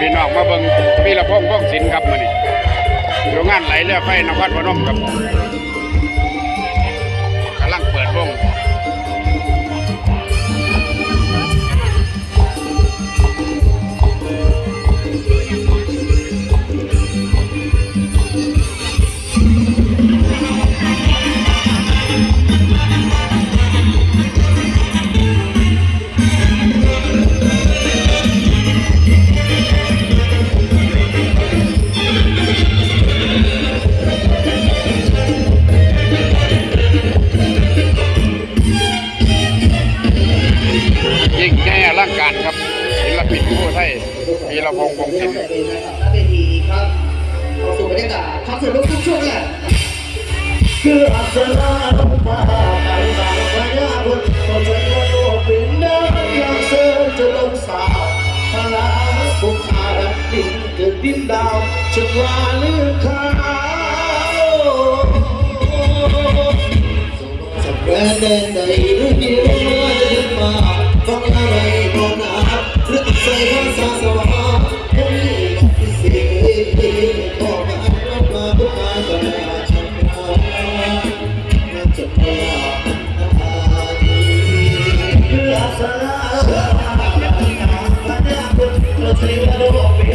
พี่น้องมาเบิ้งพี่ละพงพงศินครับมื้อนี้โรงงานไหลเรือไฟนครพนมครับกำลังเปิดวง ปิดผู้ให้มีระพงวงถิ่นครับเวทีคลป์สู่บรรยากาศคอนเสิร์ตลูทุกช่วงเลยคืออาศนาลงมาไปสาวพยาบุญคนใจก็โยเป็นน้ำอยากเสิร์จะลงสาวพลาบุกอาดับดินเกิดดินดาวจะลว่าลือขาวสมรเดินใดหรือเดียวจะดึงมาฟังอะไรก็ไ Let's leave that alone.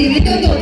Tiene todo.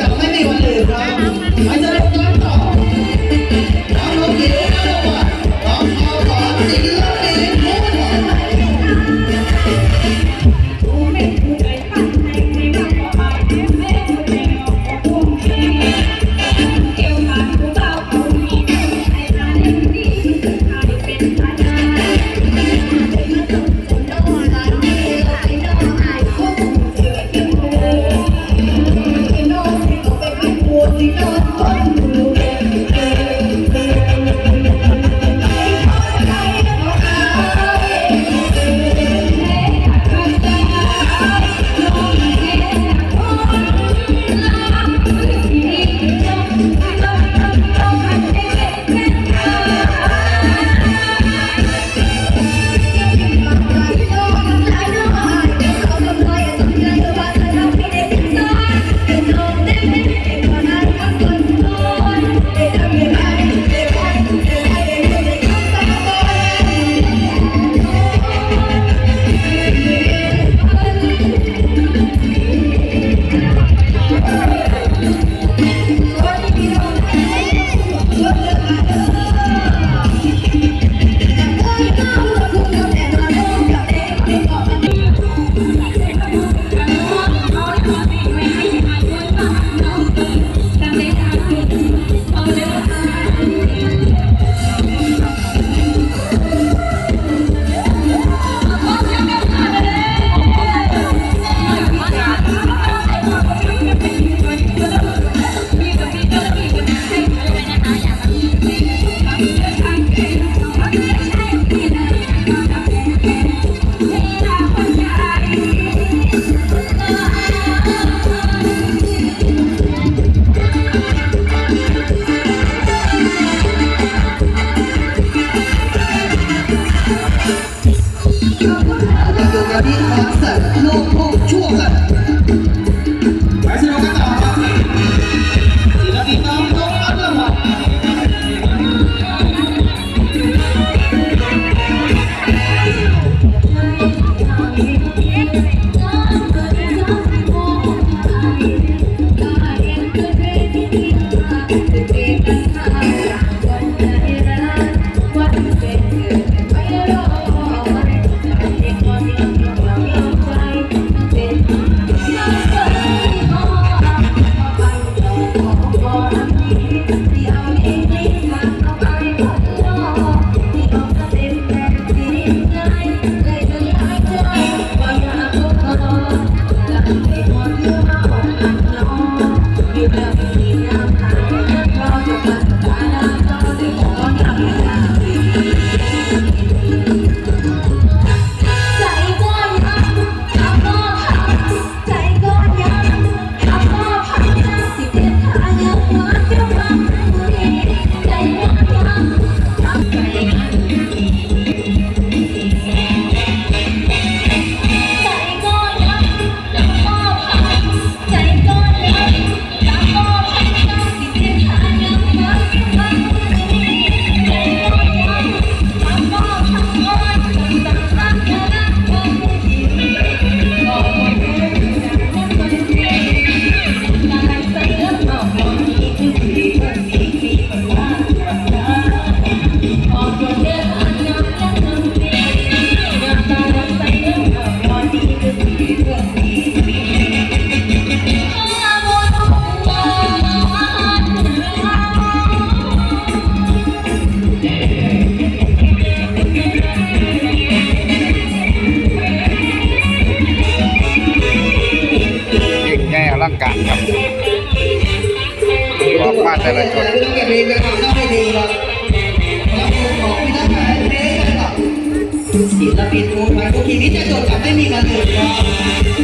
ผีนี่จะจดจำไม่มีมาเลย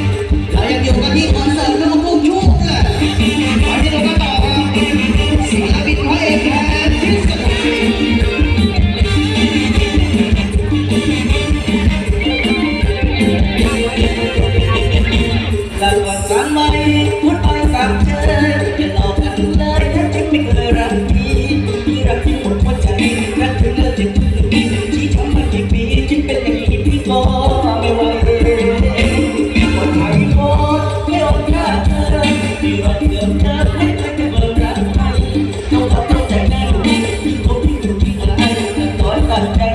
Gracias.